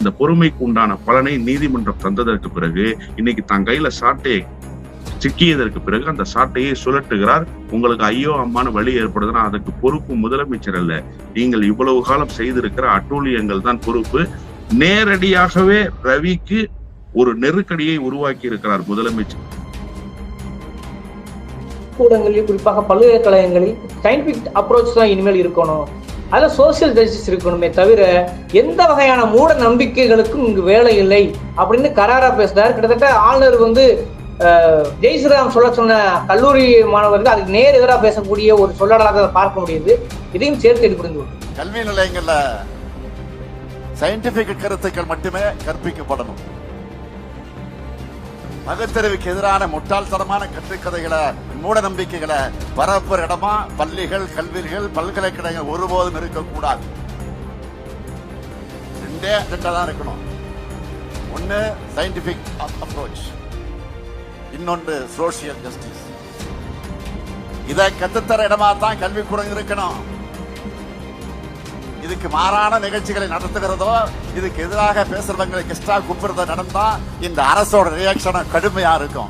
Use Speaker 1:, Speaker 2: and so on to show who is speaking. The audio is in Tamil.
Speaker 1: இந்த பொறுமைக்கு உண்டான பலனை நீதிமன்றம் தந்ததற்கு பிறகு இன்னைக்கு தன் கையில சாட்டையை சிக்கியதற்கு பிறகு அந்த சாட்டையை சுழட்டுகிறார் உங்களுக்கு ஐயோ அம்மான வழி ஏற்படுதுன்னா அதுக்கு பொறுப்பு முதலமைச்சர் அல்ல. நீங்கள் இவ்வளவு காலம் செய்திருக்கிற அட்டூழியங்கள் தான் பொறுப்பு. நேரடியாகவே ரவிக்கு ஒரு நெருக்கடியை உருவாக்கி இருக்கிறார் முதலமைச்சர்.
Speaker 2: கூடங்களில் குறிப்பாக பல்கலைக்கழகங்களில் சயின்டிபிக் அப்ரோச் தான் இனிமேல் இருக்கணும். அதில் சோசியல் ஜஸ்டிஸ் இருக்கணுமே தவிர எந்த வகையான மூட நம்பிக்கைகளுக்கும் இங்கு வேலை இல்லை அப்படின்னு கராரா பேசினார் கிட்டத்தட்ட ஆளுநர் வந்து ஜெய் ஸ்ரீராம் சொல்ல சொன்ன கல்லூரி மாணவர்கள் அதுக்கு நேர் எதிராக பேசக்கூடிய ஒரு சொல்லலாக பார்க்க முடியுது. இதையும் சேர்த்து இது
Speaker 3: கல்வி நிலையங்களில் சயின்டிபிக் கருத்துக்கள் மட்டுமே கற்பிக்கப்படணும். பகுத்தறிவுக்கு எதிரான முட்டாள்தனமான கட்டுக்கதைகளை மூட நம்பிக்கைகளை பரப்புற இடமா பள்ளிகள் கல்விகள் பல்கலைக்கழகங்கள் ஒருபோதும் இருக்கக்கூடாது. ரெண்டே ரெண்டா தான் இருக்கணும். ஒன்னு சயின்டிபிக் அப்ரோச் இன்னொன்று சோசியல் ஜஸ்டிஸ் இதை கத்துத்தர இடமா தான் கல்விக்கூடம் இருக்கணும். இதுக்கு மாறான நிகழ்ச்சிகளை நடத்துகிறதோ இதுக்கு எதிராக பேசுறவங்களுக்கு எக்ஸ்ட்ரா கூப்பிடுறதோ நடந்தா இந்த அரசோட ரியாக்ஷன் கடுமையா இருக்கும்.